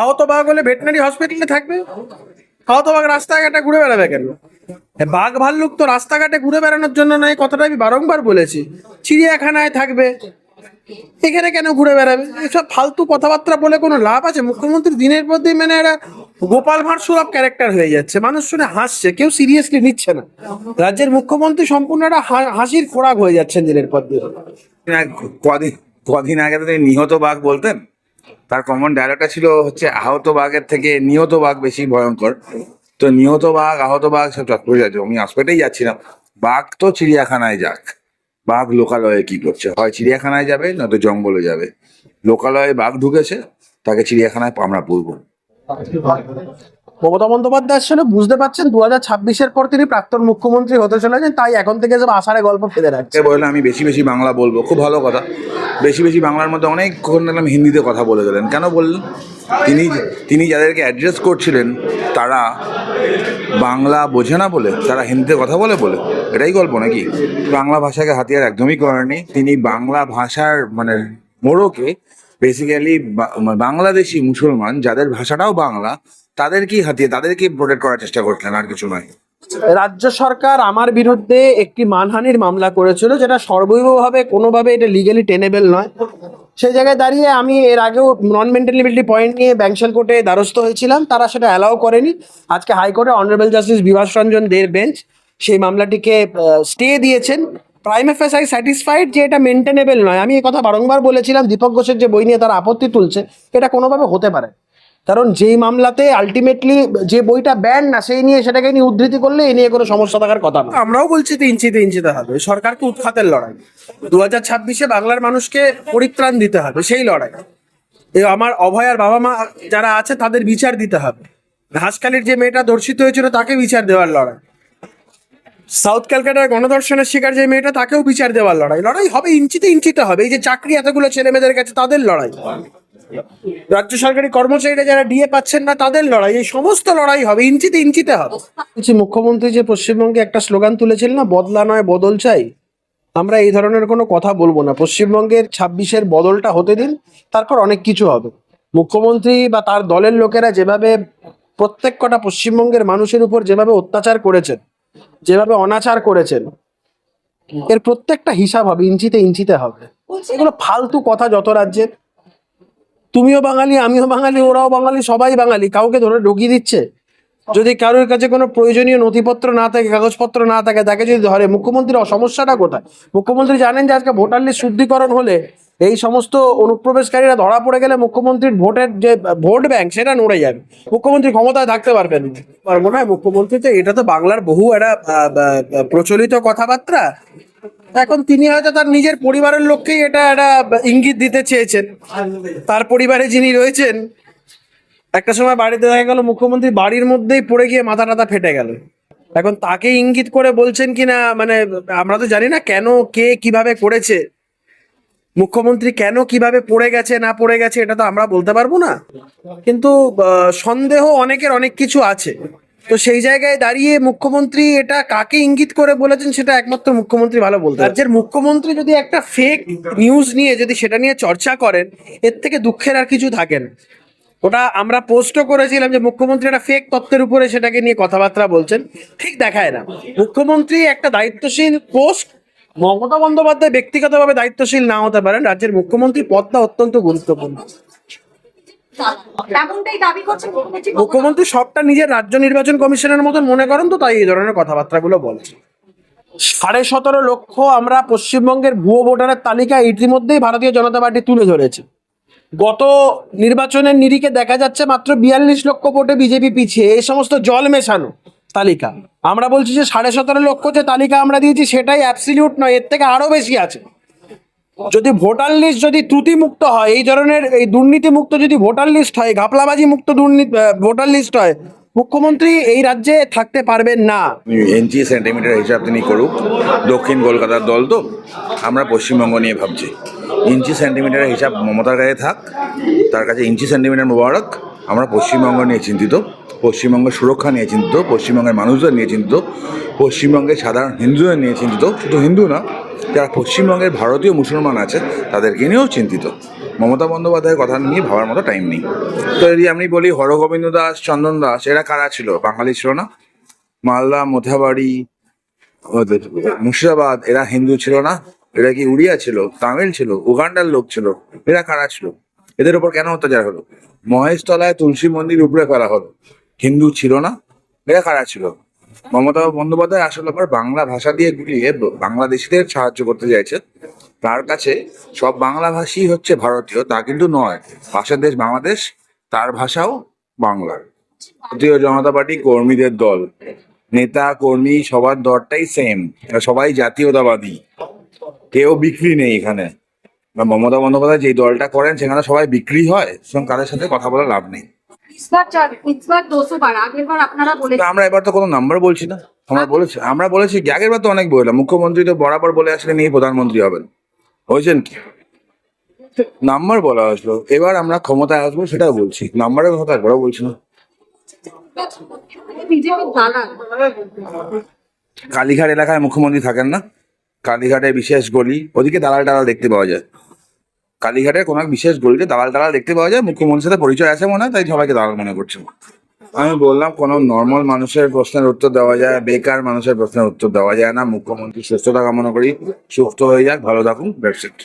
আহত বাঘ হলে ভেটেনারি হসপিটালে থাকবে? আহত বাঘ রাস্তাঘাটে ঘুরে বেড়াবে কেন? বাঘ ভাল্লুক তো রাস্তাঘাটে ঘুরে বেড়ানোর জন্য নয় কথাটা আমি বারংবার বলেছি। চিড়িয়াখানায় থাকবে। এখানে কেন ঘুরে বেড়াবে? এসব ফালতু কথাবার্তা বলে কোনো লাভ আছে? মুখ্যমন্ত্রী দিনের পর দিন মানে একটা গোপাল ভাঁড় সুলভ ক্যারেক্টার হয়ে যাচ্ছে। মানুষ শুনে হাসছে, কেউ সিরিয়াসলি নিচ্ছে না। রাজ্যের মুখ্যমন্ত্রী সম্পূর্ণ একটা হাসির খোরাক হয়ে যাচ্ছেন দিনের পর দিন। কদিন কদিন আগে তো নিহত বাঘ বলতেন। তার কমন ডায়লগটা ছিল হচ্ছে আহত বাঘের থেকে নিহত বাঘ বেশি ভয়ঙ্কর। তো নিহত বাঘ, আহত বাঘ সব চট যাচ্ছে আমি হসপিটালেই যাচ্ছিলাম। বাঘ তো চিড়িয়াখানায় যাক। বাঘ লোকালয়ে কি করছে? হয় চিড়িয়াখানায় যাবে নয়তো জঙ্গলে যাবে? লোকালয়ে বাঘ ঢুকেছে, তাকে চিড়িয়াখানায় আমরা পুরবো মমতা বন্দ্যোপাধ্যায় আসলে বুঝতে পারছেন দু হাজার ছাব্বিশের পর তিনি প্রাক্তন মুখ্যমন্ত্রী হতে চলেছেন, তাই এখন থেকে সব আষাঢ়ে গল্প ফেলে রাখছে। বললে আমি বেশি বেশি বাংলা বলব, খুব ভালো কথা। বেশি বেশি বাংলার মধ্যে অনেকক্ষণ দেখলাম হিন্দিতে কথা বলে গেলেন। কেন বললেন তিনি তিনি যাদেরকে অ্যাড্রেস করছিলেন, তারা বাংলা বোঝে না বলে, তারা হিন্দিতে কথা বলে বলে। এটাই গল্প নাকি? বাংলা ভাষাকে হাতিয়ার একদমই করেনি তিনি বাংলা ভাষার মানে মোড়কে বেসিক্যালি বাংলাদেশি মুসলমান যাদের ভাষাটাও বাংলা, তাদেরকেই হাতিয়ে তাদেরকে প্রোটেক্ট করার চেষ্টা করছিলেন, আর কিছু নয়। রাজ্য সরকার আমার বিরুদ্ধে একটি মানহানির মামলা করেছিল, যেটা সর্বৈবভাবে কোনোভাবে এটা লিগালি টেনেবেল নয়। সেই জায়গায় দাঁড়িয়ে আমি এর আগেও নন মেন্টেলিবিলিটি পয়েন্ট নিয়ে ব্যাংশাল কোর্টে দ্বারস্থ হয়েছিলাম, তারা সেটা অ্যালাউ করেনি। আজকে হাইকোর্টে অনারেবল জাস্টিস বিভাস রঞ্জন দের বেঞ্চ সেই মামলাটিকে স্টে দিয়েছেন। প্রাইম এফএস আই স্যাটিসফাইড যে এটা মেনটেনেবল নয়। আমি এই কথা বারংবার বলেছিলাম, দীপক ঘোষের যে বই নিয়ে তারা আপত্তি তুলছে, এটা কোনোভাবে হতে পারে। কারণ যেই মামলাতে আলটিমেটলি যে বইটা ব্যান না, সেই নিয়ে সেটাকে নিয়ে উদ্ধৃতি করলে এই নিয়ে কোনো সমস্যা থাকার কথা না। আমরাও বলছি তো ইঞ্চিতে ইঞ্চিতে হবে। সরকারকে উৎখাতের লড়াই। দু হাজার ছাব্বিশে বাংলার মানুষকে পরিত্রাণ দিতে হবে, সেই লড়াই। এ আমার অভয়ার বাবা মা যারা আছে, তাদের বিচার দিতে হবে। হাসকালির যে মেয়েটা ধর্ষিত হয়েছিল, তাকে বিচার দেওয়ার লড়াই। সাউথ ক্যালকাটার গণধর্ষণের শিকার যে মেয়েটা, তাকেও বিচার দেওয়ার লড়াই। লড়াই হবে, ইঞ্চিতে ইঞ্চিতে হবে। এই যে চাকরি এতগুলো ছেলে মেয়েদের কাছে, তাদের লড়াই। রাজ্য সরকারি কর্মচারীরা যারা ডিএ পাচ্ছেন না, তাদের লড়াই। এই সমস্ত লড়াই হবে, ইঞ্চিতে ইঞ্চিতে হবে। মুখ্যমন্ত্রী যে পশ্চিমবঙ্গে একটা স্লোগান তুলেছিলেন না, বদলা নয়, বদল চাই? আমরা এই ধরনের কোনো কথা বলব না। পশ্চিমবঙ্গের ছাব্বিশের বদলটা হতে দিন, তারপর অনেক কিছু হবে। মুখ্যমন্ত্রী বা তার দলের লোকেরা যেভাবে প্রত্যেক কটা পশ্চিমবঙ্গের মানুষের উপর যেভাবে অত্যাচার করেছেন যেভাবে অনাচার করেছেন এর প্রত্যেকটা হিসাব হবে ইঞ্চিতে ইঞ্চিতে হবে। এগুলো ফালতু কথা যত রাজ্যের। তুমিও বাঙালি আমিও বাঙালি ওরাও বাঙালি সবাই বাঙালি কাউকে ধরে ঢুকিয়ে দিচ্ছে। যদি কারোর কাছে কোনো প্রয়োজনীয় নথিপত্র না থাকে কাগজপত্র না থাকে তাকে যদি ধরে মুখ্যমন্ত্রীর সমস্যাটা কোথায়? মুখ্যমন্ত্রী জানেন যে আজকে ভোটার লিস্ট শুদ্ধিকরণ হলে এই সমস্ত অনুপ্রবেশকারীরা ধরা পড়ে গেলে মুখ্যমন্ত্রীর ভোটের যে, ভোট ব্যাংক, সেটা নড়ে যাবে। মুখ্যমন্ত্রী ক্ষমতায় থাকতে পারবেন। আমার মনে হয় মুখ্যমন্ত্রী তো এটা তো বাংলার বহু একটা প্রচলিত কথাবার্তা। এখন তিনি হয়তো তার নিজের পরিবারের লোককেই এটা একটা ইঙ্গিত দিতে চেয়েছেন। তার পরিবারে যিনি রয়েছেন, একটা সময় বাড়িতে দেখা গেল মুখ্যমন্ত্রী বাড়ির মধ্যেই পড়ে গিয়ে মাথা টাথা ফেটে গেল। এখন তাকে ইঙ্গিত করে বলছেন কিনা মানে আমরা তো জানি না কেন, কে কীভাবে করেছে। মুখ্যমন্ত্রী কেন কীভাবে পড়ে গেছে, না পড়ে গেছে, এটা তো আমরা বলতে পারব না। কিন্তু সন্দেহ অনেকের অনেক কিছু আছে। তো সেই জায়গায় দাঁড়িয়ে মুখ্যমন্ত্রী এটা কাকে ইঙ্গিত করে বলেছেন, সেটা একমাত্র মুখ্যমন্ত্রী ভালো বলতে। রাজ্যের মুখ্যমন্ত্রী যদি একটা ফেক নিউজ নিয়ে, যদি সেটা নিয়ে চর্চা করেন, এর থেকে দুঃখের আর কিছু থাকে না। ওটা আমরা পোস্টও করেছিলাম যে মুখ্যমন্ত্রী একটা ফেক তত্ত্বের উপরে সেটাকে নিয়ে কথাবার্তা বলছেন, ঠিক দেখায় না। মুখ্যমন্ত্রী একটা দায়িত্বশীল পোস্ট মমতা বন্দ্যোপাধ্যায় ব্যক্তিগতভাবে দায়িত্বশীল না হতে পারেন রাজ্যের মুখ্যমন্ত্রী পদটা অত্যন্ত গুরুত্বপূর্ণ। মুখ্যমন্ত্রী সবটা নিজের রাজ্য নির্বাচন কমিশনের মতন মনে করেন তো তাই এই ধরনের কথাবার্তাগুলো বলছে সাড়ে সতেরো লক্ষ আমরা পশ্চিমবঙ্গের ভুয়ো ভোটারের তালিকা ইতিমধ্যেই ভারতীয় জনতা পার্টি তুলে ধরেছে। গত নির্বাচনের নিরিখে দেখা যাচ্ছে মাত্র বিয়াল্লিশ লক্ষ ভোটে বিজেপি পিছিয়ে এই সমস্ত জল মেশানো। তালিকা। আমরা বলছি যে সাড়ে সতেরো লক্ষ যে তালিকা আমরা দিয়েছি, সেটাই অ্যাবসিলিউট নয়, এর থেকে আরও বেশি আছে। যদি ভোটার লিস্ট যদি ত্রুটি মুক্ত হয়, এই ধরনের এই দুর্নীতি মুক্ত যদি ভোটার লিস্ট হয় ঘাপলাবাজি মুক্ত দুর্নীতি ভোটার লিস্ট হয়, মুখ্যমন্ত্রী এই রাজ্যে থাকতে পারবেন না। ইঞ্চি সেন্টিমিটার হিসাব তিনি করুক, দক্ষিণ কলকাতার দল তো, আমরা পশ্চিমবঙ্গ নিয়ে ভাবছি। ইঞ্চি সেন্টিমিটারের হিসাব মমতার কাছে থাক, তার কাছে ইঞ্চি সেন্টিমিটার মোবারক, আমরা পশ্চিমবঙ্গ নিয়ে চিন্তিত। পশ্চিমবঙ্গের সুরক্ষা নিয়ে চিন্তিত, পশ্চিমবঙ্গের মানুষদের নিয়ে চিন্তিত পশ্চিমবঙ্গের সাধারণ হিন্দুদের নিয়ে চিন্তিত, শুধু হিন্দু না, যারা পশ্চিমবঙ্গের ভারতীয় মুসলমান আছে, তাদেরকে নিয়েও চিন্তিত। মমতা বন্দ্যোপাধ্যায়ের কথা নিয়ে ভাবার মতো টাইম নেই। তো যদি আমি বলি হরগোবিন্দ দাস, চন্দন দাস, এরা কারা ছিল? বাঙালি ছিল না? মালদা, মোথাবাড়ি মুর্শিদাবাদ, এরা হিন্দু ছিল না? এরা কি উড়িয়া ছিল? তামিল ছিল? উগান্ডার লোক ছিল? এরা কারা ছিল? এদের উপর কেন অত্যাচার হলো? মহেশতলায় তুলসী মন্দির উপরে ফেলা হলো। হিন্দু ছিল না এরা কারা ছিল? মমতা বন্দ্যোপাধ্যায় আসলে আবার বাংলা ভাষা দিয়ে গুলিয়ে বাংলাদেশিদের সাহায্য করতে চাইছে তার কাছে সব বাংলা ভাষী হচ্ছে ভারতীয়, তা কিন্তু নয়। পাশের দেশ বাংলাদেশ, তার ভাষাও বাংলার ভারতীয় জনতা পার্টি কর্মীদের দল। নেতা, কর্মী, সবার দরটাই সেম সবাই জাতীয়তাবাদী। কেউ বিক্রি নেই এখানে। মমতা বন্দ্যোপাধ্যায় যে দলটা করেন, সেখানে সবাই বিক্রি হয় সুতরাং তাদের সাথে কথা বলে লাভ নেই। আমরা এবার তো কোনো নাম্বার বলছি না। আমরা বলেছি আমরা বলেছি আগের বার তো অনেক বললাম মুখ্যমন্ত্রী তো বরাবর বলে আসলেন এই প্রধানমন্ত্রী হবেন। হয়েছেন নাম্বার বলা আসলো এবার আমরা ক্ষমতায় আসব সেটাও বলছি নাম্বারের কথা একবারও বলছি না। কালীঘাট এলাকায় মুখ্যমন্ত্রী থাকেন না কালীঘাটে বিশেষ গলি ওদিকে দালাল টালাল দেখতে পাওয়া যায়। কালীঘাটের কোনো এক বিশেষ গলিতে দালাল দালাল দেখতে পাওয়া যায়। মুখ্যমন্ত্রীর সাথে পরিচয় আছে মনে হয়, তাই সবাইকে দালাল মনে করছে। আমি বললাম, কোনো নর্মাল মানুষের প্রশ্নের উত্তর দেওয়া যায়, বেকার মানুষের প্রশ্নের উত্তর দেওয়া যায় না। মুখ্যমন্ত্রী সুস্থতা কামনা করি, সুস্থ হয়ে যাক, ভালো থাকুন ইট